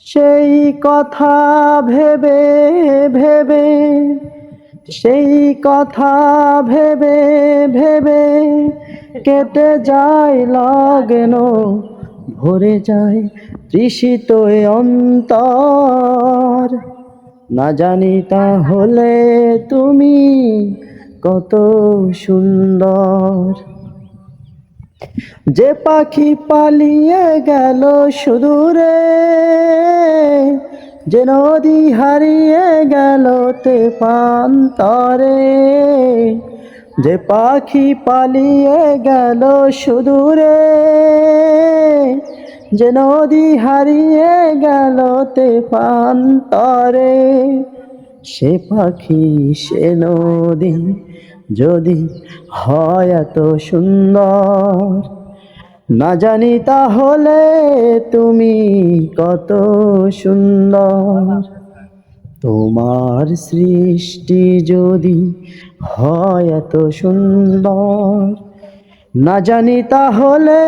সেই কথা ভেবে ভেবে, সেই কথা ভেবে ভেবে কেটে যায় লাগেন, ভরে যায় তৃষিত অন্তর। না জানি তাহলে তুমি কত সুন্দর। যে পাখি পালিয়ে গেল সুদূরে, যে নদী হারিয়ে গেল তে পান্তরে যে পাখি পালিয়ে গেল সুদূরে, যে নদী হারিয়ে গেল তে পান্তরে সে পাখি সে নদী যদি হয় এত সুন্দর, না জানি তাহলে তুমি কত সুন্দর। তোমার সৃষ্টি যদি হয় এত সুন্দর, না জানি তাহলে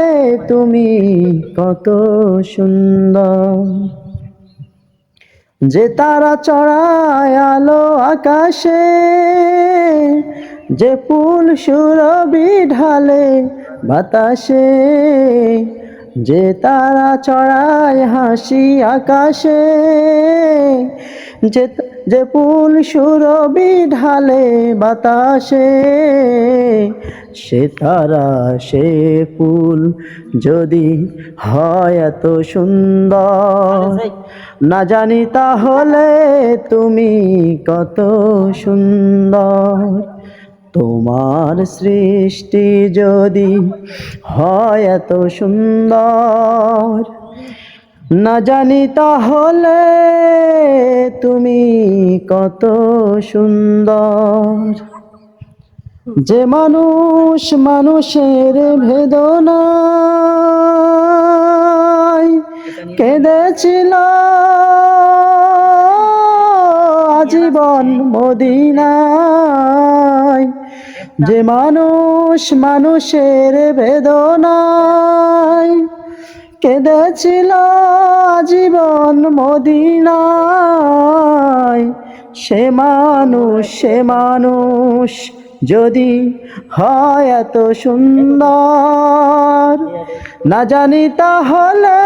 তুমি কত সুন্দর। যে তারা চড়ায় আলো আকাশে যে ফুল সুরবি ঢালে বাতাসে, যে তারা চড়ায় হাসি আকাশে, যে যে ফুল সুরবি ঢালে বাতাসে, সে তারা, সে ফুল যদি হয় এত সুন্দর। না জানি তাহলে তুমি কত সুন্দর। তোমার সৃষ্টি যদি হয় এত সুন্দর, না জানি তাহলে তুমি কত সুন্দর। যে মানুষ মানুষের ভেদনা কেঁদেছিল আজীবন মদিনায়। যে মানুষ মানুষের বেদনায় কেঁদেছিল জীবন মদিনায়। সে মানুষ সে মানুষ যদি হয় এত সুন্দর, না জানি তাহলে